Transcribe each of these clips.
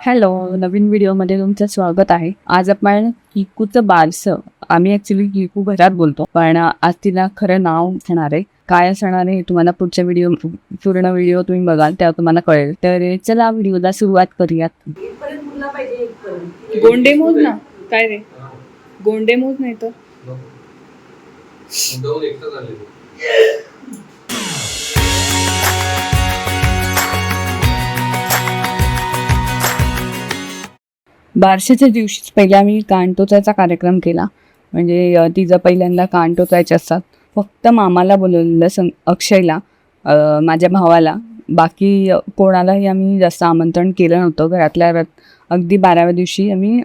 Hello नवीन व्हिडिओमध्ये तुमचं स्वागत आहे. आज आपण किकूचं बारसं. आम्ही ऍक्च्युली किकू घरात बोलतो पण आज तिला खरं नाव घेणार आहे. काय असणार आहे हे तुम्हाला पुढच्या व्हिडिओ पूर्ण व्हिडिओ तुम्ही बघाल तेव्हा तुम्हाला कळेल. तर चला व्हिडिओला सुरुवात करूयात. गोंडे मोज ना. काय रे? गोंडे मोज नाही तर. बारशाच्या दिवशीच पहिला आम्ही कान टोचायचा कार्यक्रम केला. म्हणजे तिचं पहिल्यांदा कान टोचायचे असतात फक्त मामाला बोलवलेलं सं अक्षयला माझ्या भावाला. बाकी कोणालाही आम्ही जास्त आमंत्रण केलं नव्हतं. घरातल्या रत अगदी बाराव्या दिवशी आम्ही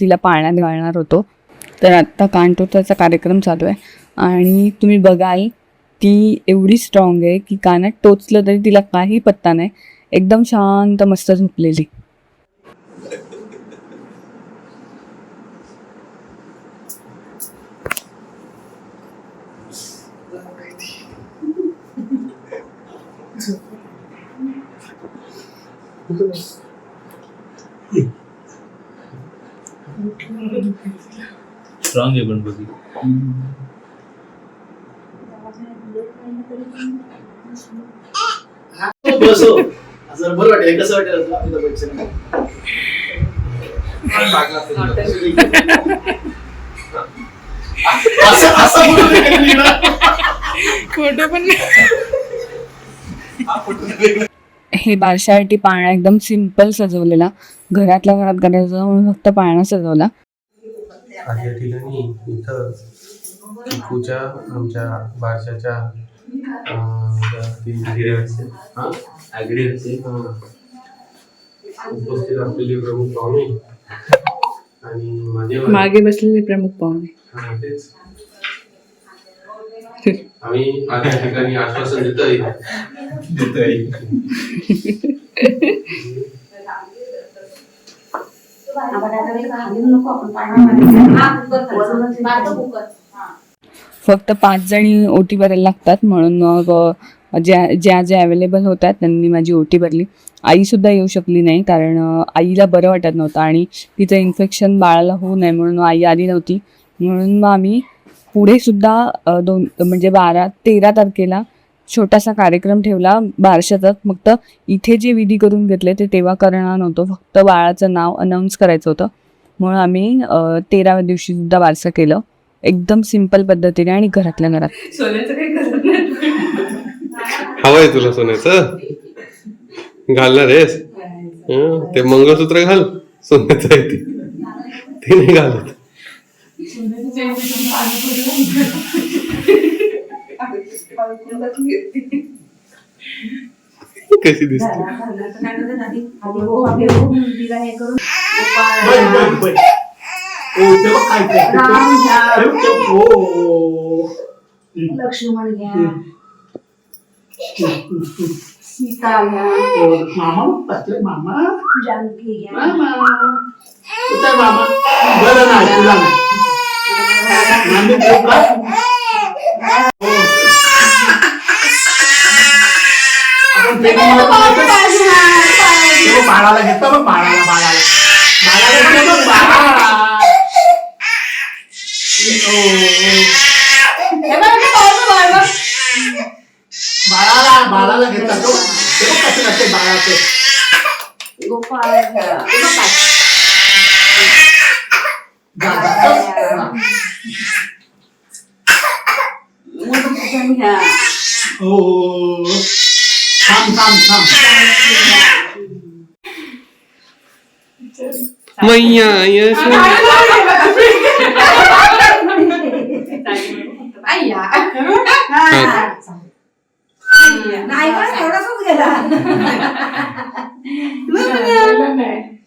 तिला पाळण्यात घालणार होतो. तर आत्ता कानटोचायचा कार्यक्रम चालू आहे. आणि तुम्ही बघाल ती एवढी स्ट्रॉंग आहे की कानात टोचलं तरी तिला काही पत्ता नाही. एकदम शांत मस्त झोपलेली. स्ट्रॉंग आहे गणपती. बसो. असं बरं वाटेल. कसं वाटेल तुला अमिताभ हे बारशासाठी पाळणा एकदम सिंपल सजवलेला घरातल्या घरात करायचं म्हणून फक्त पाळणा सजवला या ठिकाणी इथं चिकूच्या आमच्या बारशाच्या हा? हा. उपस्थित असलेले प्रमुख पाहुणे आणि मागे बसलेले प्रमुख पाहुणे तेच. आम्ही ठिकाणी आश्वासन देतोय. फक्त पाच जणी ओटी भरायला लागतात म्हणून मग ज्या ज्या ज्या अवेलेबल होत्या त्यांनी माझी ओटी भरली. आई सुद्धा येऊ शकली नाही कारण आईला बरं वाटत नव्हतं आणि तिचं इन्फेक्शन बाळाला होऊ नये म्हणून आई आली नव्हती. म्हणून मग आम्ही पुढे सुद्धा दोन म्हणजे बारा तेरा तारखेला छोटासा कार्यक्रम ठेवला बारशाचा फक्त इथे जे विधी करून घेतले ते तेव्हा करणार नव्हतं. फक्त बाळाचं नाव अनाऊन्स करायचं होतं. म्हणून आम्ही तेराव्या दिवशी सुद्धा बारसं केलं. एकदम सिंपल पद्धतीने आणि घरातल्या घरात. हवंय तुला सोन्याचं? घालणार आहेस? हं, ते मंगळसूत्र घाल. सोन्याचं आहे ते नाही घालत. कशी दिसते. लक्ष्मण घ्या सीता घ्या ओ, मामा मामा. जानकी घ्या. मामा. मामा? बरं नाही तुला नाही. मामी ठेवू पण पाळा आपण ते मामाला तेव्हा बाळाला घेतो बघ बाळाला बाळाला बाळाला घेतो बघ बाळाला ओ, ओ. बाळाला बाळाला घेतात तो ते बघ कसं करते बाळाचं गोपाळ घ्या जा, मधुसूदन घ्या ओ थांब थांब थांब मैया यशोदा. नाही का थोडासाच गेला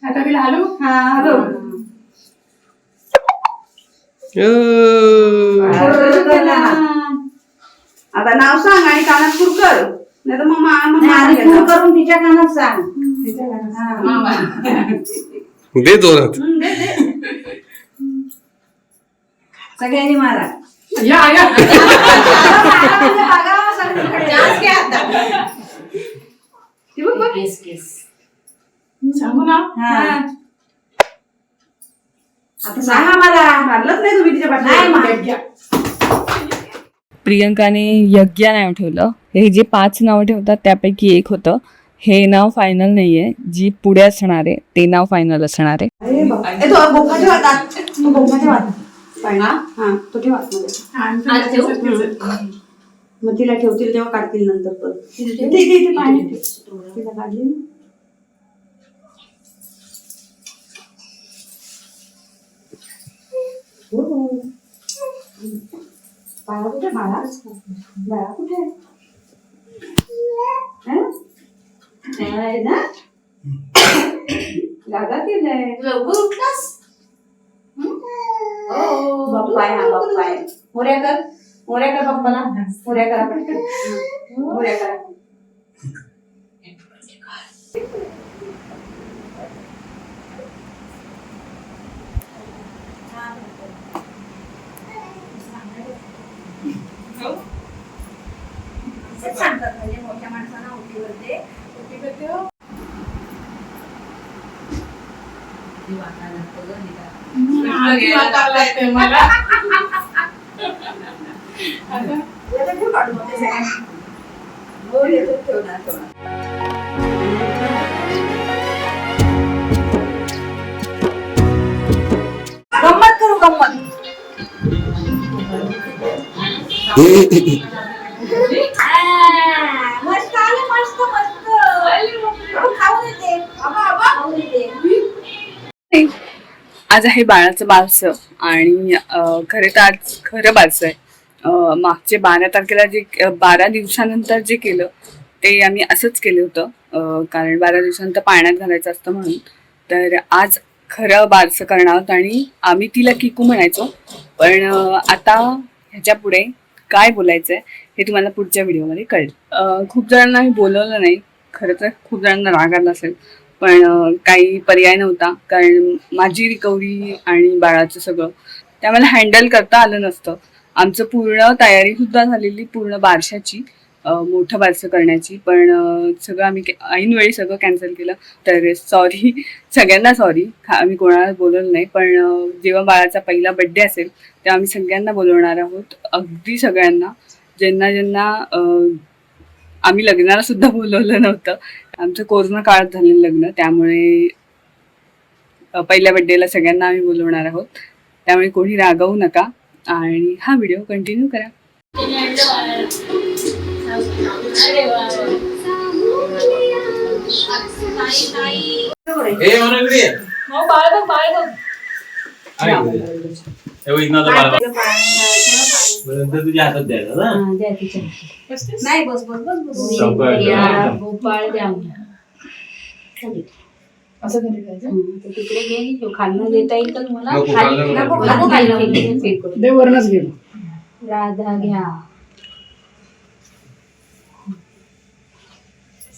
आता तिला हलू हा हॅलो अं. आता नाव सांग आणि कानात सुरू कर. नाही तर मग मा- मग करून तिच्या कानात सांग. दे जोरात. सगळ्यांनी मारा. या या. जास्त घ्या आता. ती बघ बघ. सांगू ना? हा. आता सांगा. मला मारलंच नाही तुम्ही तिच्या पाठी घ्या. प्रियंकाने यज्ञा नाव ठेवलं. हे जे पाच नावं ठेवतात त्यापैकी एक होतं. हे नाव फायनल नाहीये. जी पुढे असणार आहे ते नाव फायनल असणार आहे? मग तिला ठेवतील तेव्हा काढतील नंतर पाणी. तिला काढली. हो. बाळा कुठे बाळा? बाळा कुठे हं? ना? जागा केलंय लवकर उठलास? बाप्पा आहे हा बाप्पा आहे. मोऱ्या कर. मोऱ्या कर बाप्पाला मोऱ्या करा. पटकन मोऱ्या करा सांगतात म्हणजे मोठ्या माणसांना ओटीवर ते आधी वाटायला लागतंय मला आता याला ठेव काढून मग ते सगळ्यांना. हो येतो ठेवणार ठेवणार गंमत करू गंमत मस्त आलं मस्त मस्त खाऊन येते बाबा बाबा खाऊन येते आज आहे बाळाचं बारसं आणि खरे तर आज खरं बारसं आहे. मागचे बारा तारखेला जे बारा दिवसानंतर जे केलं ते आम्ही असंच केलं होतं. कारण बारा दिवसानंतर पाण्यात घालायचं असतं म्हणून. तर आज खरं बारसं करणार आहोत आणि आम्ही तिला किकू म्हणायचो. पण आता ह्याच्या पुढे काय बोलायचं आहे हे तुम्हाला पुढच्या व्हिडिओमध्ये कळेल. खूप जणांना मी बोलवलं नाही. खरं तर खूप जणांना राग आला असेल. पण काही पर्याय नव्हता. कारण माझी रिकव्हरी आणि बाळाचं सगळं त्यामुळे हँडल करता आलं नसतं. आमचं पूर्ण तयारी सुद्धा झालेली पूर्ण बारशाची मोठं बारसं करण्याची. पण सगळं आम्ही ऐनवेळी सगळं कॅन्सल केलं. तर सॉरी सगळ्यांना सॉरी आम्ही कोणाला बोलवलं नाही. पण जेव्हा बाळाचा पहिला बड्डे असेल तेव्हा आम्ही सगळ्यांना बोलवणार आहोत. अगदी सगळ्यांना. ज्यांना ज्यांना आम्ही लग्नाला सुद्धा बोलवलं नव्हतं. आमचं कोरोना काळात झालेलं लग्न त्यामुळे पहिल्या बड्डेला सगळ्यांना आम्ही बोलवणार आहोत. त्यामुळे कोणी रागवू नका आणि हा व्हिडिओ कंटिन्यू करा. ए मनोहरी तुझ्या हातात द्यायचं ना? नाही बस बस बस बस. गोपाळ द्या. असं घरी जायचं तिकडे घे खालनं देता येईल का तुम्हाला? नको, खाली- खालनं नको. नको, नको खालनं फेकून- फेकून. दे वरणच गेलो राधा घ्या.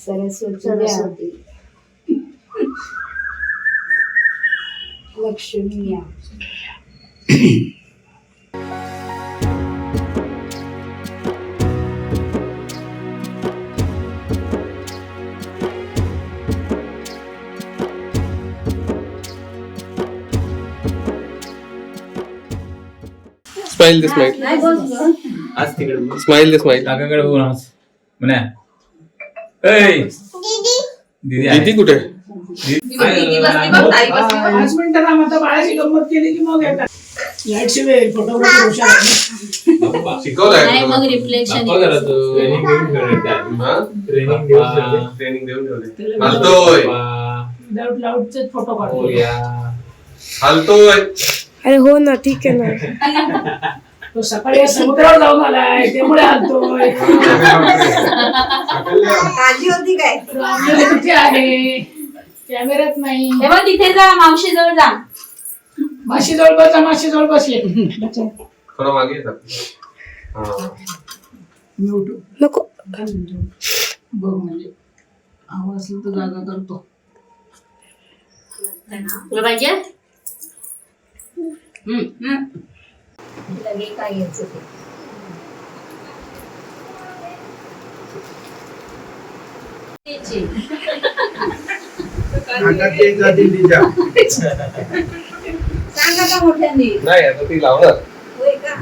सरस्वती सरस्वती. लक्ष्मी या स्माइल दे स्माइल आज तिकडे. स्माइल दे स्माइल काकाकडे बघून आज. म्हणा ऐ. दीदी. आहे. दीदी कुठे? दीदी- पाच मिनिटं थांब आता बाळाची गंमत केली की मग येतात. लाइट शिवेल फोटोग्राफर हुशार आहे. बाप्पा. शिकवलंय नाही मग रिफ्लेक्शन बाप्पा घरात ट्रेनिंग देऊन ठेवले हा? ट्रेनिंग देऊन ठेवले. ट्रेनिंग देऊन ठेवले त्याला हालतोय. बाप्पा. विदाउट लाऊडचे फोटो हो काढतो. हालतोय. अरे हो ना ठीक आहे ना. तो सकाळी समुद्रावर जाऊन आलाय त्यामुळे आणतोय काळजी होती काय? आपल्याला कुठे आहे? नाही. तिथे जा मावशी जवळ जा. माशी जवळ बस माशी जवळ बसले थोडा मागे येतात हा. नको. बघ म्हणजे. आवाज तर जागा करतो. तुला पाहिजे. लगे काय घ्यायचं ते सांग आता मोठ्यांनी? नाही आता ती लावणार. होय का?